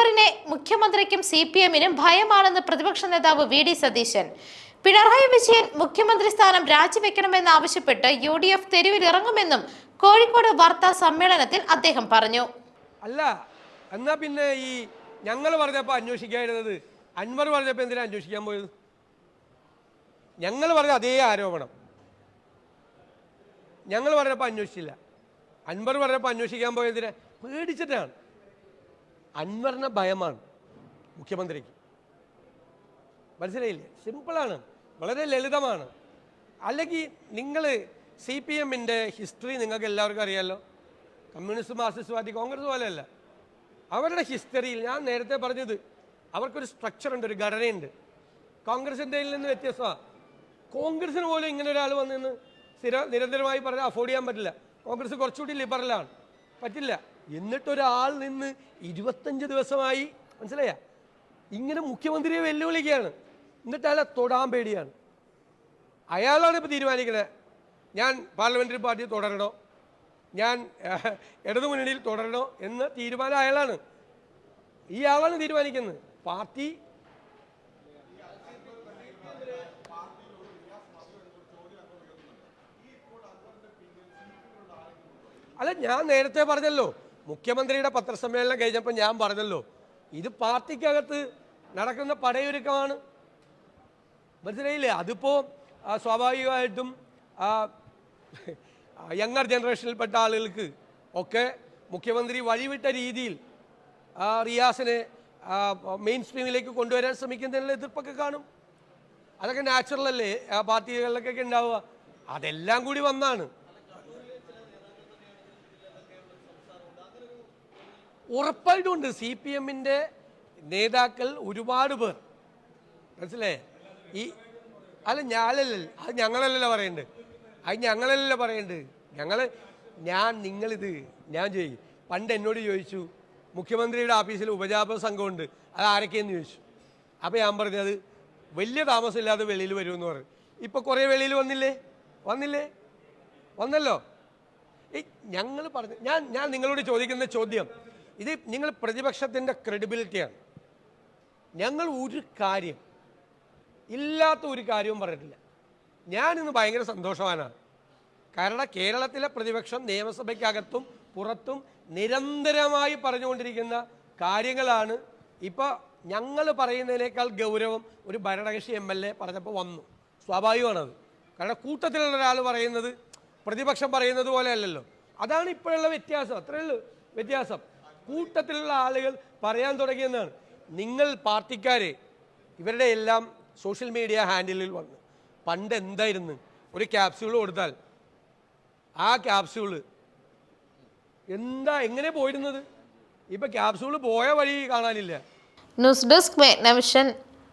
അൻവറിനെ മുഖ്യമന്ത്രിക്കും C P എമ്മിനും ഭയമാണെന്ന് പ്രതിപക്ഷ നേതാവ് വി ഡി സതീശൻ. പിണറായി വിജയൻ മുഖ്യമന്ത്രി സ്ഥാനം രാജിവെക്കണമെന്നാവശ്യപ്പെട്ട് യു ഡി എഫ് തെരുവിലിറങ്ങുമെന്നും കോഴിക്കോട് വാർത്താ സമ്മേളനത്തിൽ അദ്ദേഹം പറഞ്ഞു. അല്ല എന്നാ പിന്നെ ഈ ഞങ്ങൾ പറഞ്ഞപ്പോൾ അന്വേഷിക്കാതിരുന്നത്? അൻവർ പറഞ്ഞപ്പോൾ എന്തിനാ അന്വേഷിക്കാൻ പോയത്? ഞങ്ങൾ പറഞ്ഞ അതേ ആരോപണം. ഞങ്ങൾ പറഞ്ഞപ്പോൾ അന്വേഷിച്ചില്ല. അൻവർ പറഞ്ഞപ്പോൾ അന്വേഷിക്കാൻ പോയതിന് പേടിച്ചിട്ടാണ്. അൻവറിന് ഭയമാണ് മുഖ്യമന്ത്രിക്ക്. മനസ്സിലായില്ലേ? സിമ്പിളാണ്. വളരെ ലളിതമാണ്. അല്ലെങ്കിൽ നിങ്ങൾ സി പി എമ്മിന്റെ ഹിസ്റ്ററി നിങ്ങൾക്ക് എല്ലാവർക്കും അറിയാമല്ലോ കമ്മ്യൂണിസ്റ്റ് മാർക്സിസ്റ്റ് പാർട്ടി കോൺഗ്രസ് പോലെയല്ല. അവരുടെ ഹിസ്റ്ററിയിൽ ഞാൻ നേരത്തെ പറഞ്ഞത് അവർക്കൊരു സ്ട്രക്ചർ ഉണ്ട് ഒരു ഘടനയുണ്ട്. കോൺഗ്രസിന്റെ നിന്ന് വ്യത്യസ്തമാണ് കോൺഗ്രസിന് പോലും ഇങ്ങനെ ഒരാൾ വന്നിന്ന് സ്ഥിര നിരന്തരമായി പറഞ്ഞാൽ അഫോർഡ് ചെയ്യാൻ പറ്റില്ല. കോൺഗ്രസ് കുറച്ചുകൂടി ലിബറലാണ് പറ്റില്ല. എന്നിട്ടൊരാൾ നിന്ന് ഇരുപത്തഞ്ച് ദിവസമായി മനസ്സിലായ? ഇങ്ങനെ മുഖ്യമന്ത്രിയെ വെല്ലുവിളിക്കുകയാണ്. എന്നിട്ട് അയാളെ തൊടാൻ പേടിയാണ്. അയാളാണ് ഇപ്പോൾ തീരുമാനിക്കുന്നത് ഞാൻ പാർലമെന്ററി പാർട്ടി തുടരണോ? ഞാൻ ഇടതുമുന്നണിയിൽ തുടരണോ എന്ന തീരുമാനം അയാളാണ്. ഈ ആളാണ് തീരുമാനിക്കുന്നത്. പാർട്ടി അല്ല ഞാൻ നേരത്തെ പറഞ്ഞല്ലോ മുഖ്യമന്ത്രിയുടെ പത്രസമ്മേളനം കഴിഞ്ഞപ്പോൾ ഞാൻ പറഞ്ഞല്ലോ ഇത് പാർട്ടിക്കകത്ത് നടക്കുന്ന പടയൊരുക്കമാണ്. മനസ്സിലായില്ലേ? അതിപ്പോൾ സ്വാഭാവികമായിട്ടും യങ്ങർ ജനറേഷനിൽപ്പെട്ട ആളുകൾക്ക് ഒക്കെ മുഖ്യമന്ത്രി വഴിവിട്ട രീതിയിൽ റിയാസിനെ മെയിൻ സ്ട്രീമിലേക്ക് കൊണ്ടുവരാൻ ശ്രമിക്കുന്നതിനുള്ള എതിർപ്പൊക്കെ കാണും. അതൊക്കെ നാച്ചുറൽ അല്ലേ പാർട്ടികളിലൊക്കെ ഉണ്ടാവുക. അതെല്ലാം കൂടി വന്നാണ്. ഉറപ്പായിട്ടും ഉണ്ട് സി പി എമ്മിന്റെ നേതാക്കൾ ഒരുപാട് പേർ. മനസ്സിലേ ഈ അല്ല ഞാനല്ല അത് ഞങ്ങളല്ലല്ലോ പറയണ്ട്? അത് ഞങ്ങളല്ലല്ലോ പറയണ്ട്? ഞങ്ങൾ ഞാൻ നിങ്ങളിത് ഞാൻ ചെയ്യും പണ്ട് എന്നോട് ചോദിച്ചു മുഖ്യമന്ത്രിയുടെ ഓഫീസിൽ ഉപജാപക സംഘമുണ്ട് അത് ആരൊക്കെയെന്ന് ചോദിച്ചു. അപ്പോൾ ഞാൻ പറഞ്ഞത് വലിയ താമസമില്ലാതെ വെളിയിൽ വരുമെന്ന് പറഞ്ഞു. ഇപ്പോൾ കുറേ വെളിയിൽ വന്നില്ലേ? വന്നില്ലേ? വന്നല്ലോ? ഞങ്ങൾ പറഞ്ഞു ഞാൻ ഞാൻ നിങ്ങളോട് ചോദിക്കുന്ന ചോദ്യം ഇത് നിങ്ങൾ പ്രതിപക്ഷത്തിന്റെ ക്രെഡിബിലിറ്റിയാണ് ഞങ്ങൾ ഒരു കാര്യം ഇല്ലാത്ത ഒരു കാര്യവും പറഞ്ഞിട്ടില്ല. ഞാനിന്ന് ഭയങ്കര സന്തോഷവാനാണ്. കാരണം കേരളത്തിലെ പ്രതിപക്ഷം നിയമസഭയ്ക്കകത്തും പുറത്തും നിരന്തരമായി പറഞ്ഞുകൊണ്ടിരിക്കുന്ന കാര്യങ്ങളാണ്. ഇപ്പോൾ ഞങ്ങൾ പറയുന്നതിനേക്കാൾ ഗൗരവം ഒരു ഭരണകക്ഷി എം എൽ എ പറഞ്ഞപ്പോൾ വന്നു. സ്വാഭാവികമാണത്. കാരണം കൂട്ടത്തിലുള്ള ഒരാൾ പറയുന്നത് പ്രതിപക്ഷം പറയുന്നത് പോലെ അല്ലല്ലോ. അതാണ് ഇപ്പോഴുള്ള വ്യത്യാസം. അത്രയേ ഉള്ളൂ വ്യത്യാസം. കൂട്ടത്തിലുള്ള ആളുകൾ പറയാൻ തുടങ്ങിയെന്നാണ്. നിങ്ങൾ പാർട്ടിക്കാരെ ഇവരുടെ എല്ലാം സോഷ്യൽ മീഡിയ ഹാൻഡിലിൽ വന്ന്. പണ്ട് എന്തായിരുന്നു? ഒരു ക്യാപ്സ്യൂൾ കൊടുത്താൽ ആ ക്യാപ്സ്യൂൾ എന്താ എങ്ങനെ പോയിരുന്നത്? ഇപ്പൊ ക്യാപ്സ്യൂൾ പോയ വഴി കാണാനില്ല. News desk നവിഷൻ